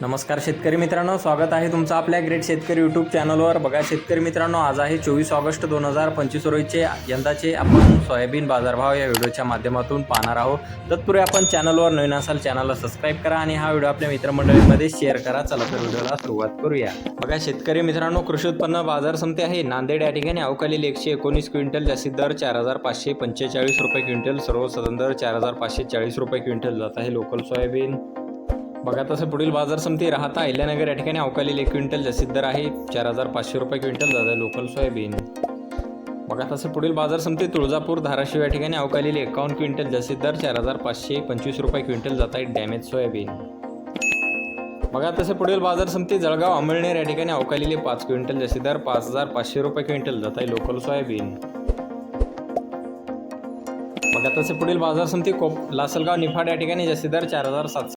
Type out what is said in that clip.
नमस्कार शेतकरी मित्रांनो स्वागत आहे तुमचं आपल्या ग्रेट शेतकरी यूट्यूब चॅनलवर बघा शेतकरी मित्रांनो आज आहे चोवीस ऑगस्ट दोन हजार पंचवीस रोजीचे यंदाचे आपण सोयाबीन बाजारभाव या व्हिडिओच्या माध्यमातून पाहणार आहोत. तत्पूर्वी आपण चॅनलवर नवीन असाल चॅनलला सबस्क्राईब करा आणि हा व्हिडिओ आपल्या मित्रमंडळीमध्ये शेअर करा. चला तर व्हिडिओला सुरुवात करूया. बघा शेतकरी मित्रांनो कृषी उत्पन्न बाजार समिती आहे. नांदेड या ठिकाणी अवकालील एकशे एकोणीस क्विंटल जास्तीत दर चार हजार पाचशे पंचेचाळीस रुपये क्विंटल सर्वसाधारण दर चार हजार पाचशे चाळीस रुपये क्विंटल जात आहे. लोकल सोयाबीन बघा तसं पुढील बाजार समिती राहता अहिल्यानगर या ठिकाणी अवकालील एक क्विंटल जास्तीत दर आहे. चार हजार पाचशे रुपये क्विंटल दादा लोकल सोयाबीन. बघा तसं पुढील बाजार समिती तुळजापूर धाराशिव या ठिकाणी अवकालील एकावन्न क्विंटल जास्तीत दर चार हजार पाचशे पंचवीस रुपये क्विंटल जात आहे डॅमेज सोयाबीन. बघा तसे पुढील बाजार समिती जळगाव अमळनेर या ठिकाणी अवकालीले पाच क्विंटल जास्तीत दर पाच हजार पाचशे रुपये क्विंटल जात आहे लोकल सोयाबीन. बघा तसे पुढील बाजार समिती कोप लासलगाव निफाड या ठिकाणी जास्तीत दर चार हजार सातशे